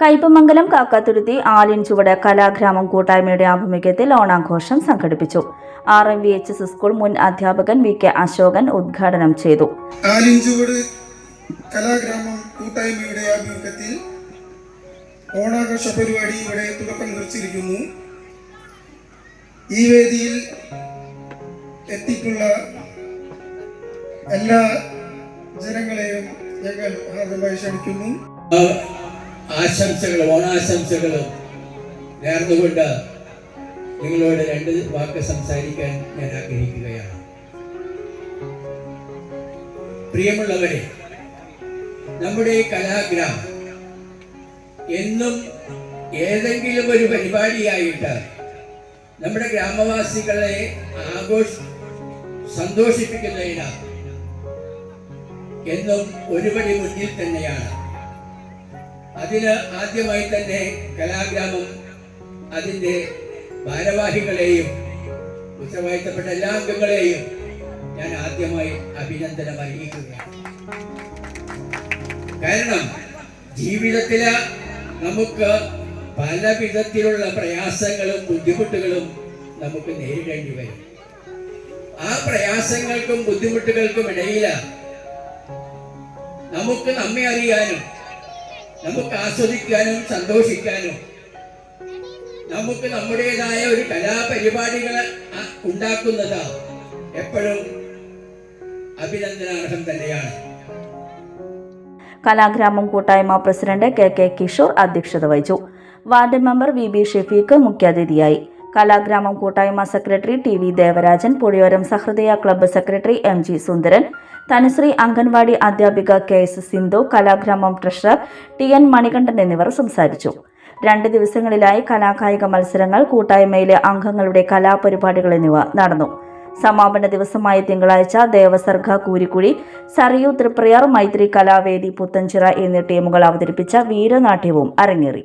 കയ്പമംഗലം കാക്കാത്തുരുത്തി ആലിൻ ചുവട് കലാഗ്രാമം കൂട്ടായ്മയുടെ ആഭിമുഖ്യത്തിൽ ഓണാഘോഷം സംഘടിപ്പിച്ചു. R M V H S school മുൻ അധ്യാപകൻ വി കെ അശോകൻ ഉദ്ഘാടനം ചെയ്തു. ആലിൻചുവട് കലാഗ്രാമം കൂട്ടായ്മയുടെ ആഭിമുഖ്യത്തിൽ ഓണാഘോഷ പരിപാടി ഇവിടെ തുടക്കം കുറിച്ചിരിക്കുന്നു. ഈ വേദിയിൽ എത്തിയിട്ടുള്ള എല്ലാ ജനങ്ങളെയും ഞങ്ങൾ ഹാർദമായി ക്ഷണിക്കുന്നു. ആശംസകളും ഓണാശംസകളും നേർന്നുകൊണ്ട് നിങ്ങളോട് രണ്ട് വാക്ക് സംസാരിക്കാൻ ഞാൻ ആഗ്രഹിക്കുകയാണ്. പ്രിയമുള്ളവരെ നമ്മുടെ കലാഗ്രാം എന്നും ഏതെങ്കിലും ഒരു പരിപാടിയായിട്ട് നമ്മുടെ ഗ്രാമവാസികളെ ആഘോഷ സന്തോഷിപ്പിക്കുന്നതിന് എന്നും ഒരുപടി മുന്നിൽ തന്നെയാണ്. അതിന് ആദ്യമായി തന്നെ കലാഗ്രാമം അതിന്റെ ഭാരവാഹികളെയും ഉത്തരവാദിത്തപ്പെട്ട എല്ലാ അംഗങ്ങളെയും ഞാൻ ആദ്യമായി അഭിനന്ദനം അറിയിക്കുകയാണ് കാരണം ജീവിതത്തിൽ നമുക്ക് പല വിധത്തിലുള്ള പ്രയാസങ്ങളും ബുദ്ധിമുട്ടുകളും നമുക്ക് നേരിടേണ്ടി വരും. ആ പ്രയാസങ്ങൾക്കും ബുദ്ധിമുട്ടുകൾക്കും ഇടയില നമുക്ക് നമ്മെ അറിയാനും നമുക്ക് ആസ്വദിക്കാനും സന്തോഷിക്കാനും നമുക്ക് നമ്മുടേതായ ഒരു കലാപരിപാടികൾ ഉണ്ടാക്കുന്നതാ എപ്പോഴും അഭിനന്ദനാർഹം തന്നെയാണ്. കലാഗ്രാമം കൂട്ടായ്മ പ്രസിഡന്റ് കെ കെ കിഷോർ അധ്യക്ഷത വഹിച്ചു. Ward member V B Shefeeq മുഖ്യാതിഥിയായി. കലാഗ്രാമം കൂട്ടായ്മ secretary T V Devarajan Puzhayoram Sahridaya club secretary M G Sundaran Thanushree anganwadi അധ്യാപിക K S Sindhu Kalagramam treasurer T N Manikandan എന്നിവർ സംസാരിച്ചു. രണ്ട് ദിവസങ്ങളിലായി കലാകായിക മത്സരങ്ങൾ കൂട്ടായ്മയിലെ അംഗങ്ങളുടെ കലാപരിപാടികൾ എന്നിവ നടന്നു. സമാപന ദിവസമായ തിങ്കളാഴ്ച ദേവസർഗ കൂരിക്കുഴി സറിയു തൃപ്രയാർ മൈത്രി കലാവേദി പുത്തഞ്ചിറ എന്നീ ടീമുകൾ അവതരിപ്പിച്ച വീരനാട്യവും അരങ്ങേറി.